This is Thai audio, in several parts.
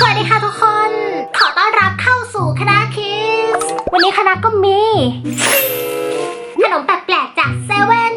สวัสดีค่ะทุกคน ขอต้อนรับเข้าสู่คณะคิส วันนี้คณะก็มี ขนมแปลกๆจากเซเว่น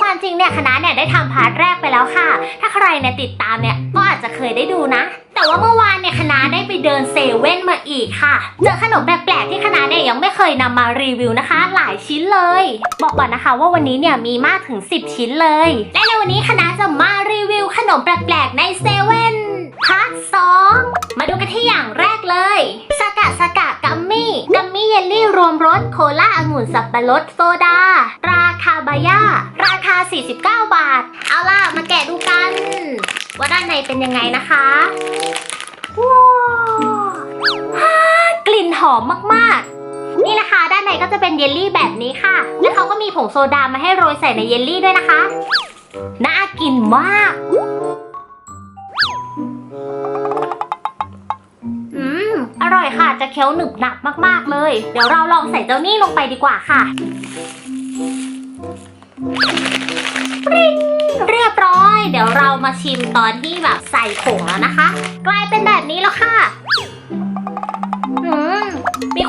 ความจริงเนี่ยคณะเนี่ยได้ทำพาร์ทแรกไปแล้วค่ะ ถ้าใครเนี่ยติดตามเนี่ยก็อาจจะเคยได้ดูนะ แต่ว่าเมื่อวานเนี่ยคณะได้ไปเดินเซเว่นมาอีกค่ะ เจอขนมแปลกๆที่คณะเนี่ยยังไม่เคยนำมารีวิวนะคะ หลายชิ้นเลย บอกก่อนนะคะว่าวันนี้เนี่ยมีมากถึง 10 ชิ้นเลย และในวันนี้คณะจะมารีวิวขนมแปลกๆในเซเว่น พาร์ทสองมาดูกันที่อย่างแรกเลยสกะสกะกัมมี่กัมมี่เยลลี่รวมรสโคลาองุ่นสับปะรดโซดา ราคาบายาราคา 49 บาท เอาล่ะ มาแกะดูกัน ว่าด้านในเป็นยังไงนะคะว้าวฮ่ากลิ่นหอมมากๆนี่นะคะด้านในก็จะเป็นเยลลี่แบบนี้ค่ะ แล้วเขาก็มีผงโซดามาให้โรยใส่ในเยลลี่ด้วยนะคะ น่ากินมาก ร่อยค่ะ จะเคี้ยวหนึบหนับมากๆเลย เดี๋ยวเราลองใส่เจ้านี่ลงไปดีกว่าค่ะริงเรียบร้อย เดี๋ยวเรามาชิมตอนที่แบบใส่ผงแล้วนะคะ กลายเป็นแบบนี้แล้วค่ะ อืม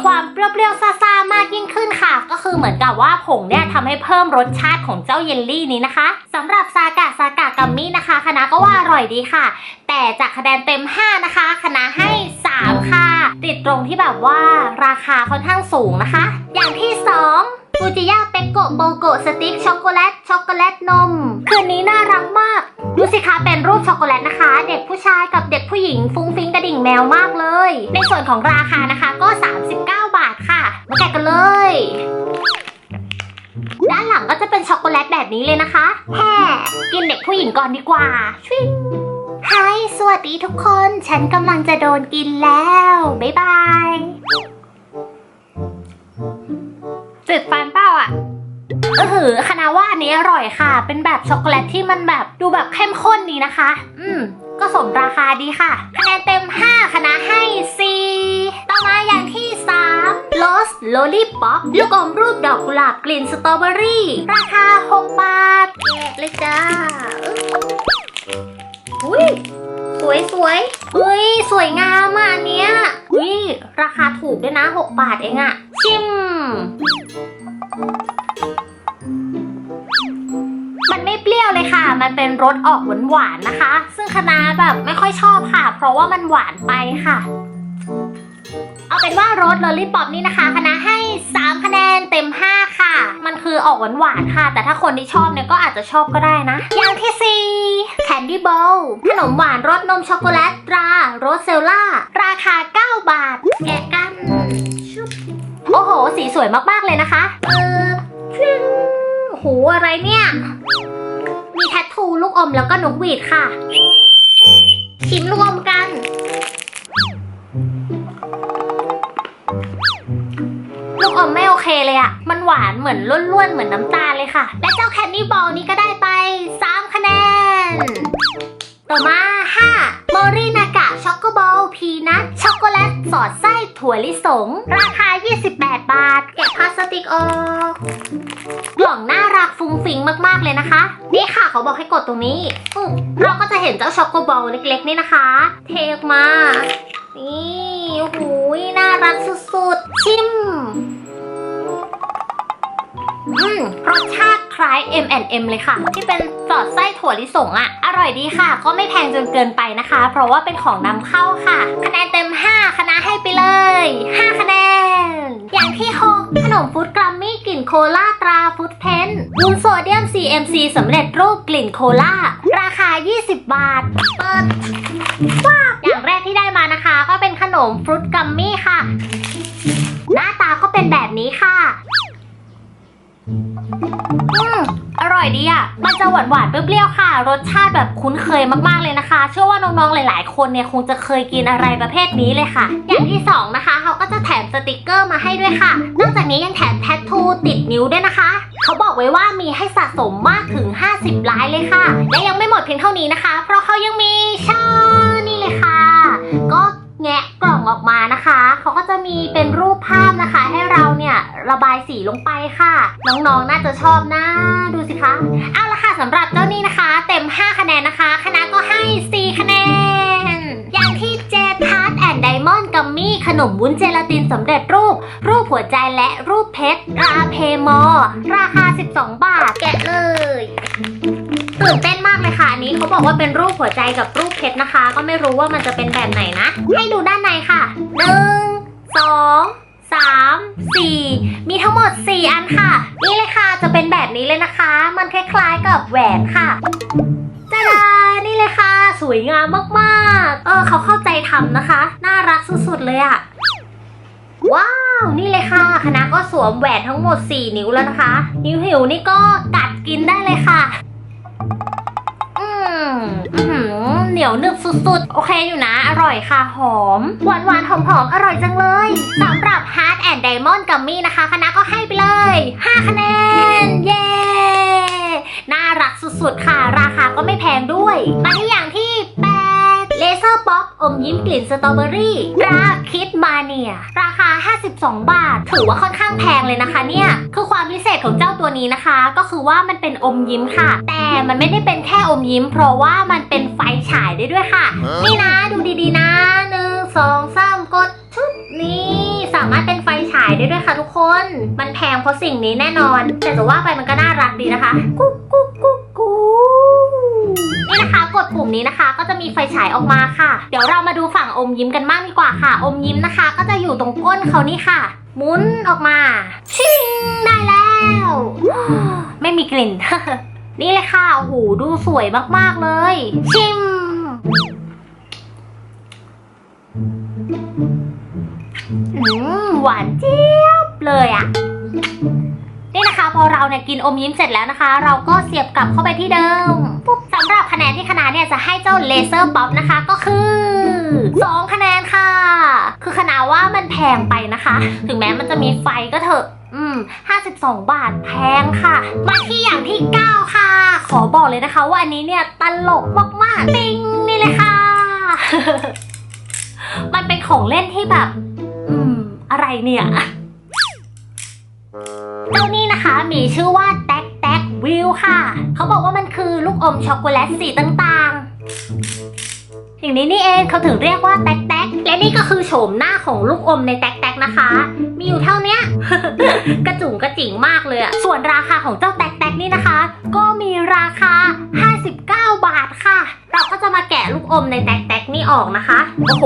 ความเปรี้ยวๆซ่าๆมากยิ่งขึ้นค่ะ ก็คือเหมือนกับว่าผงเนี่ยทำให้เพิ่มรสชาติของเจ้าเยลลี่นี้นะคะสำหรับซากะซากะกัมมี่นะคะคณะก็ว่าอร่อยดีค่ะ แต่จากคะแนนเต็ม 5 นะคะคณะให้ 3 ค่ะ ติดตรงที่แบบว่าราคาค่อนข้างสูงนะคะ อย่างที่ 2 ฟูจิยาเปโกะโบโกะสติ๊กช็อกโกแลตช็อกโกแลตนม คืนนี้น่ารักมาก ดูสิคะเป็นรูปช็อกโกแลตนะคะ เด็กผู้ชายกับเด็กผู้หญิงฟุ้งฟิ้งกระดิ่งแมวมากเลย ในส่วนของราคานะคะก็ 39 บาทค่ะ มาแกะกันเลยด้านหลังก็จะเป็นช็อกโกแลตแบบนี้เลยนะคะแฮ่กินเด็กผู้หญิงก่อนดีกว่าชิงไฮสวัสดีทุกคน ฉันกำลังจะโดนกินแล้ว บ๊ายบาย เออหือคณะว่าอันนี้อร่อยค่ะ เป็นแบบช็อกโกแลตที่มันแบบดูแบบเข้มข้นดีนะคะ อืม ก็สมราคาดีค่ะ คะแนนเต็ม 5 คณะให้ 4 ต่อมาอย่างที่ 3 Lost Lollipop ลูกอมรูปดอกกุหลาบกลิ่นสตรอเบอรี่ ราคา 6 บาทแกะเลยจ้าอุ้ยสวยสวยเฮ้ยสวยงามอะอันเนี้ยอุ้ยราคาถูกด้วยนะ 6 บาทเองอะชิม เลยค่ะมันเป็นรสออกหวานๆนะคะ ซึ่งคณะแบบไม่ค่อยชอบค่ะ เพราะว่ามันหวานไปค่ะ เอาเป็นว่ารสลอลี่ป๊อปนี่นะคะ คณะให้ 3 คะแนนเต็ม 5 ค่ะ มันคือออกหวานๆค่ะ แต่ถ้าคนที่ชอบเนี่ยก็อาจจะชอบก็ได้นะ อย่างที่ 4 แคนดี้บอลขนมหวานรสนมช็อกโกแลตตราโรสเซลล่า ราคา 9 บาท แกะกันชุบโอ้โห สีสวยมากๆเลยนะคะ เออฟิงหูอะไรเนี่ย มีแทททูลูกอมแล้วก็นกหวีดค่ะ ชิมรวมกัน ลูกอมไม่โอเคเลยอะมันหวานเหมือนล้วนๆ เหมือนน้ำตาลเลยค่ะ และเจ้าแคนดี้บอลนี้ก็ได้ไป 3 คะแนน ต่อมา5มรินากะช็อกโกบอล พีนัทช็อกโกแลต สอดไส้ถั่วลิสง ราคา 28 บาทแกะพลาสติกออกกล่องน่ารักฟุ้งฟิ้งมากๆเลยนะคะ นี่ค่ะเขาบอกให้กดตรงนี้ปุ๊บเราก็จะเห็นเจ้าช็อกโกบอลเล็กๆนี่นะคะ เทออกมา นี่โอ้โหน่ารักสุดๆ ชิม อืมรสชาติ คล้าย M&M เลยค่ะ ที่เป็นสอดไส้ถั่วลิสงอะ่ะ อร่อยดีค่ะ ก็ไม่แพงจนเกินไปนะคะ เพราะว่าเป็นของนำเข้าค่ะคะแนนเต็ม 5 คณะให้ไปเลย 5 คะแนน อย่างที่ 6 ขนมฟุตกรัมมี่กลิ่นโคลาตราฟุตเพนวุ้นโซเดียม CMC สำเร็จรูปกลิ่นโคลาราคา 20 บาท เปิดว้าอย่างแรกที่ได้มานะคะ ก็เป็นขนมฟรุตกัมมี่ค่ะ หน้าตาก็เป็นแบบนี้ค่ะ อืมอร่อยดีอะ มันจะหวานหวานๆเปรี้ยวๆค่ะ รสชาติแบบคุ้นเคยมากๆเลยนะคะ เชื่อว่าน้องๆ หลาย ๆ คนเนี่ยคงจะเคยกินอะไรประเภทนี้เลยค่ะ อย่างที่สองนะคะเขาก็จะแถมสติกเกอร์มาให้ด้วยค่ะ นอกจากนี้ยังแถมแทททูติดนิ้วด้วยนะคะ เขาบอกไว้ว่ามีให้สะสมมากถึง 50ลายเลยค่ะ และยังไม่หมดเพียงเท่านี้นะคะ เพราะเขายังมีชานี่เลยค่ะ แงะกล่องออกมานะคะ เขาก็จะมีเป็นรูปภาพนะคะ ให้เราเนี่ยระบายสีลงไปค่ะ น้องๆ น่าจะชอบนะ ดูสิคะเอาละค่ะสำหรับเจ้านี้นะคะ เต็ม 5 คะแนนนะคะ คณะก็ให้ 4 คะแนน อย่างที่7กัมมี่ขนมวุ้นเจลาตินสำเร็จรูป รูปหัวใจและรูปเพชรราเพมอ ราคา 12 บาท แกะเลย ตื่นเต้นมากเลยค่ะอันนี้เขาบอกว่าเป็นรูปหัวใจกับรูปเพชรนะคะ ก็ไม่รู้ว่ามันจะเป็นแบบไหนนะ ให้ดูด้านในค่ะหนึ่งสองสามสี่มีทั้งหมด 4 อันค่ะ นี่เลยค่ะจะเป็นแบบนี้เลยนะคะ มันคล้ายๆกับแหวนค่ะจ้าดานี่เลยค่ะ สวยงามมากๆ เออเขาเข้าใจทำนะคะ น่ารักสุดๆเลยอะว้าว นี่เลยค่ะ คณะก็สวมแหวนทั้งหมด 4 นิ้วแล้วนะคะ นิ้วหิวนี่ก็กัดกินได้เลยค่ะ อืมอื้อหือเหนียวหนึบสุดๆ โอเคอยู่นะ อร่อยค่ะ หอม หวานหวานๆหอมหอมๆ อร่อยจังเลยสำหรับ Heart and Diamond Gummy นะคะ คณะก็ให้ไปเลย 5 คะแนน เย้ น่ารักสุดๆ ค่ะ ราคาก็ไม่แพงด้วยมาที่อย่างที่ เลเซอร์ป๊อปอมยิ้มกลิ่นสตรอเบอรี่ ราคิดมาเนีย ราคา 52 บาท ถือว่าค่อนข้างแพงเลยนะคะเนี่ย คือความพิเศษของเจ้าตัวนี้นะคะ ก็คือว่ามันเป็นอมยิ้มค่ะ แต่มันไม่ได้เป็นแค่อมยิ้ม เพราะว่ามันเป็นไฟฉายได้ด้วยค่ะ นี่นะดูดีๆนะหนึ่งสองสามกดชุดนี้สามารถเป็นไฟฉายได้ด้วยค่ะทุกคน มันแพงเพราะสิ่งนี้แน่นอน แต่จะว่าไปมันก็น่ารักดีนะคะ กุ๊กกุ๊กกุ๊ก นี่นะคะ กดปุ่มนี้นะคะ ก็จะมีไฟฉายออกมาค่ะ เดี๋ยวเรามาดูฝั่งอมยิ้มกันบ้างดีกว่าค่ะ อมยิ้มนะคะ ก็จะอยู่ตรงก้นเขานี่ค่ะ หมุนออกมาชิงได้แล้ว ไม่มีกลิ่น นี่เลยค่ะโอ้โหดูสวยมากๆเลย ชิมอืมหวานเจี๊ยบเลยอะ่ะ นี่นะคะพอเราเนี่ยกินอมยิ้มเสร็จแล้วนะคะ เราก็เสียบกลับเข้าไปที่เดิมปุ๊บสำหรับคะแนนที่คณะเนี่ยจะให้เจ้าเลเซอร์ป๊อปนะคะก็คือ2คะแนนค่ะ คือคณะว่ามันแพงไปนะคะ ถึงแม้มันจะมีไฟก็เถอะอืม52 บาทแพงค่ะ มาที่อย่างที่ 9 ค่ะ ขอบอกเลยนะคะว่าอันนี้เนี่ยตลกมากๆติงนี่เลยค่ะ มันเป็นของเล่นที่แบบ อืม อะไรเนี่ย มีชื่อว่าแท็กแท็กวิวค่ะ เขาบอกว่ามันคือลูกอมช็อกโกแลตสีต่างๆ อย่างนี้นี่เองเขาถึงเรียกว่าแท็กแท็กและนี่ก็คือโฉมหน้าของลูกอมในแท็กแท็กนะคะ มีอยู่เท่านี้กระจุ๋งกระจิ๋งมากเลยอะส่วนราคาของเจ้าแท็กแท็กนี่นะคะ ก็มีราคา 59 บาทค่ะเราก็จะมาแกะลูกอมในแทกแทกนี่ออกนะคะ โอ้โห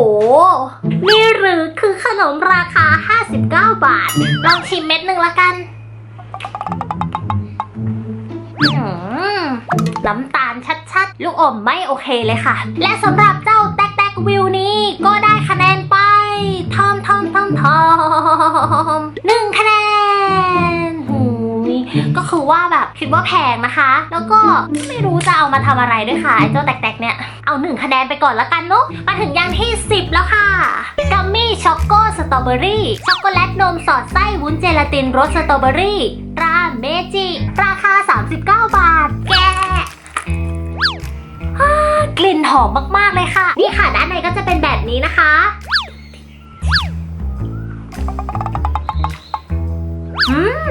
นี่หรือคือขนมราคา 59 บาท ลองชิมเม็ดหนึ่งละกัน น้ำตาลชัดๆ ลูกอมไม่โอเคเลยค่ะ และสำหรับเจ้าแตกแตกวิวนี้ก็ได้คะแนนไปทอมทอมทอมทอมหนึ่งคะแนนหูยก็คือว่าแบบคิดว่าแพงนะคะ แล้วก็ไม่รู้จะเอามาทำอะไรด้วยค่ะไอ้เจ้าแตกๆเนี่ย เอาหนึ่งคะแนนไปก่อนละกันเนาะมาถึงย่างที่ 10 แล้วค่ะกัมมี่ช็อกโกสตรอเบอรี่ช็อกโกแลตนมสอดไส้วุ้นเจลาตินรสสตรอเบอรี่ เมจิ ราคา 39 บาท แก่กลิ่นหอมมากๆเลยค่ะ นี่ค่ะด้านในก็จะเป็นแบบนี้นะคะอืม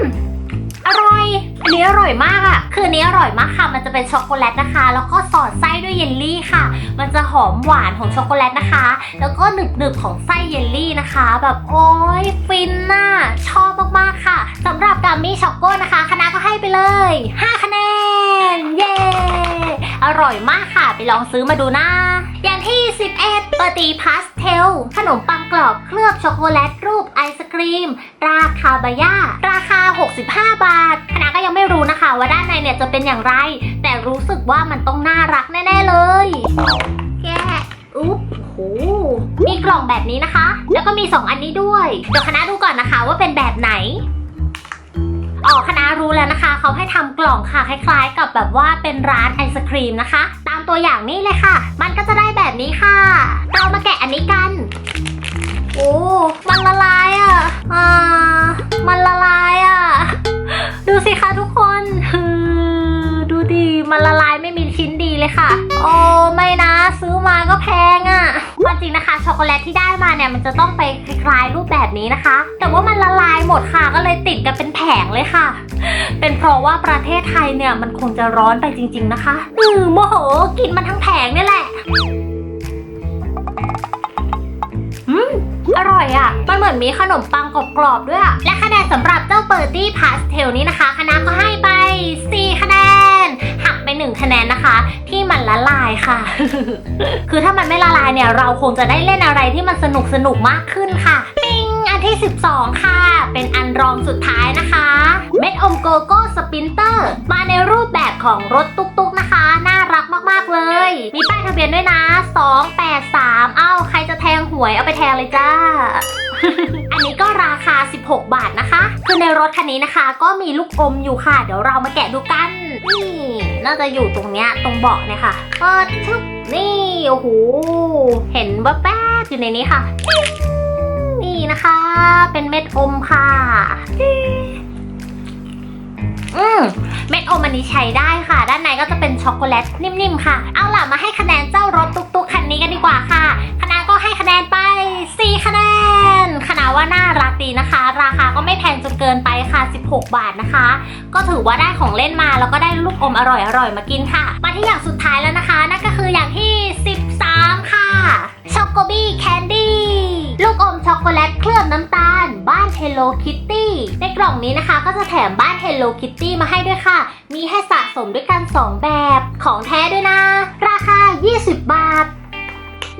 นี้อร่อยมากอะ่ะ คือนนี้อร่อยมากค่ะ มันจะเป็นช็อกโกแลตนะคะ แล้วก็สอดไส้ด้วยเยลลี่ค่ะ มันจะหอมหวานของช็อกโกแลตนะคะ แล้วก็หนึบๆของไส้เยลลี่นะคะ แบบโอ้ยฟินน่ะชอบมากๆค่ะสำหรับกัมมี่ช็อกโกนะคะคณะก็ให้ไปเลย 5 คะแนน เย้ อร่อยมากค่ะ ไปลองซื้อมาดูนะ อย่างที่ 11 ปาตีพาสเทล ขนมปังกรอบเคลือบช็อกโกแลตรูปไอศครีม ราคาบาย่า ราคา 65 บาทคณะก็ยังไม่รู้นะคะว่าด้านในเนี่ยจะเป็นอย่างไร แต่รู้สึกว่ามันต้องน่ารักแน่ ๆ เลย แกะอุ๊บโอ้โหมีกล่องแบบนี้นะคะ แล้วก็มี 2 อันนี้ด้วย เดี๋ยวคณะดูก่อนนะคะว่าเป็นแบบไหนอ๋อคณะรู้แล้วนะคะ เขาให้ทำกล่องค่ะคล้าย ๆ กับแบบว่าเป็นร้านไอศครีมนะคะ ตัวอย่างนี้เลยค่ะ มันก็จะได้แบบนี้ค่ะ เรามาแกะอันนี้กัน โอ้ มันละลายอะ อ่า มันละลายอะ ดูสิคะทุกคน ดูดีมันละลายไม่มีชิ้นดีเลยค่ะ โอ้ไม่นะซื้อมาก็แพงอะ่ะความจริงนะคะ ช็อกโกแลตที่ได้มาเนี่ยมันจะต้องไปคล้ายรูปแบบนี้นะคะ แต่ว่ามันละลายหมดค่ะก็เลยติดกันเป็นแผงเลยค่ะ เป็นเพราะว่าประเทศไทยเนี่ยมันคงจะร้อนไปจริง ๆนะคะอือโมโหกินมันทั้งแผงนี่แหละอืมอร่อยอะ่ะ มันเหมือนมีขนมปังกรอบๆด้วยอะและคะแนนสำหรับเจ้าเบอร์ตี้พาสเทลนี้นะคะ คณะก็ให้ไป4 หักไป1คะแนนนะคะ ที่มันละลายค่ะ คือถ้ามันไม่ละลายเนี่ย เราคงจะได้เล่นอะไรที่มันสนุกสนุกมากขึ้นค่ะปิงอันที่ 12 ค่ะ เป็นอันรองสุดท้ายนะคะเม็ดอมโกโก้สปินเตอร์มาในรูปแบบของรถตุ๊กๆนะคะ น่ารักมากๆเลย มีป้ายทะเบียนด้วยนะ 283 เอ้า ใครจะแทงหวยเอาไปแทงเลยจ้า อันนี้ก็ราคา 16 บาทนะคะ คือในรถคันนี้นะคะ ก็มีลูกอมอยู่ค่ะ เดี๋ยวเรามาแกะดูกัน นี่ น่าจะอยู่ตรงเนี้ยตรงเบาะเนี่ยค่ะเปิดชึบนี่โอ้โหเห็นแป๊บๆอยู่ในนี้ค่ะ นี่นะคะ เป็นเม็ดอมค่ะอืมเม็ดอมอันนี้ใช้ได้ค่ะ ด้านในก็จะเป็นช็อกโกแลตนิ่มๆค่ะ เอาล่ะมาให้คะแนนเจ้ารถตุ๊กๆคันนี้กันดีกว่าค่ะ ว่าน่ารักดีนะคะ ราคาก็ไม่แพงจนเกินไปค่ะ 16 บาทนะคะ ก็ถือว่าได้ของเล่นมาแล้วก็ได้ลูกอมอร่อยๆมากินค่ะ มาที่อย่างสุดท้ายแล้วนะคะ นั่นก็คืออย่างที่ 13 ค่ะช็อกโกบี้แคนดี้ลูกอมช็อกโกแลตเคลือบน้ำตาล บ้าน Hello Kitty ในกล่องนี้นะคะก็จะแถมบ้าน Hello Kitty มาให้ด้วยค่ะ มีให้สะสมด้วยกัน 2 แบบของแท้ด้วยนะ ราคา 20 บาท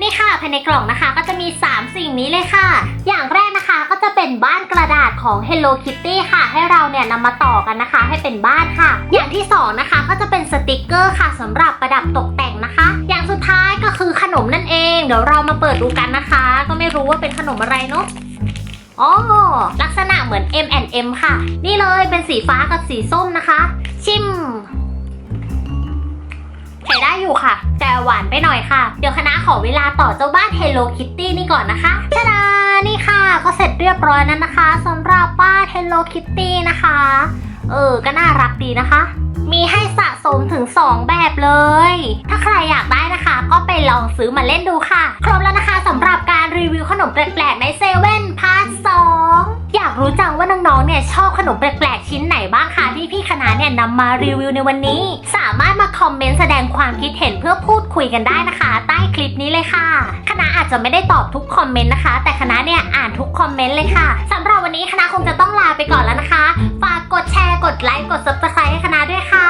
นี่ค่ะภายในกล่องนะคะก็จะมี 3 สิ่งนี้เลยค่ะ อย่างแรกนะคะก็จะเป็นบ้านกระดาษของ Hello Kitty ค่ะ ให้เราเนี่ยนำมาต่อกันนะคะ ให้เป็นบ้านค่ะ อย่างที่สองนะคะ ก็จะเป็นสติกเกอร์ค่ะสำหรับประดับตกแต่งนะคะ อย่างสุดท้ายก็คือขนมนั่นเอง เดี๋ยวเรามาเปิดดูกันนะคะ ก็ไม่รู้ว่าเป็นขนมอะไรเนาะอ๋อลักษณะเหมือน M&M ค่ะ นี่เลยเป็นสีฟ้ากับสีส้มนะคะ ชิม ช้ได้อยู่ค่ะ แต่หวานไปหน่อยค่ะ เดี๋ยวคณะขอเวลาต่อเจ้าบ้าน Hello Kitty นี่ก่อนนะคะชาดานี่ค่ะ ก็เสร็จเรียบร้อยนั้นนะคะสำหรับบ้าน Hello Kitty นะคะ เออ ก็น่ารักดีนะคะ มีให้สะสมถึง 2 แบบเลย ถ้าใครอยากได้นะคะ ก็ไปลองซื้อมาเล่นดูค่ะ ครบแล้วนะคะสำหรับการรีวิวขนมแปลกๆในเซเว่นพาร์ทสอง อยากรู้จังว่าน้องๆ เนี่ยชอบขนมแปลกๆ ชิ้นไหนบ้างคะที่พี่คณะเนี่ยนำมารีวิวในวันนี้ สามารถมาคอมเมนต์แสดงความคิดเห็นเพื่อพูดคุยกันได้นะคะ ใต้คลิปนี้เลยค่ะ คณะอาจจะไม่ได้ตอบทุกคอมเมนต์นะคะ แต่คณะเนี่ยอ่านทุกคอมเมนต์เลยค่ะสำหรับวันนี้คณะคงจะต้องลาไปก่อนแล้วนะคะ ฝากกดแชร์กดไลค์กด subscribe ให้คณะด้วยค่ะ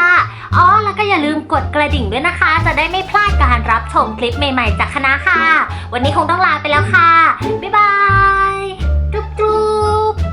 อ๋อแล้วก็อย่าลืมกดกระดิ่งด้วยนะคะ จะได้ไม่พลาดการรับชมคลิปใหม่ๆ จากคณะค่ะ วันนี้คงต้องลาไปแล้วค่ะบ๊ายบาย YouTube.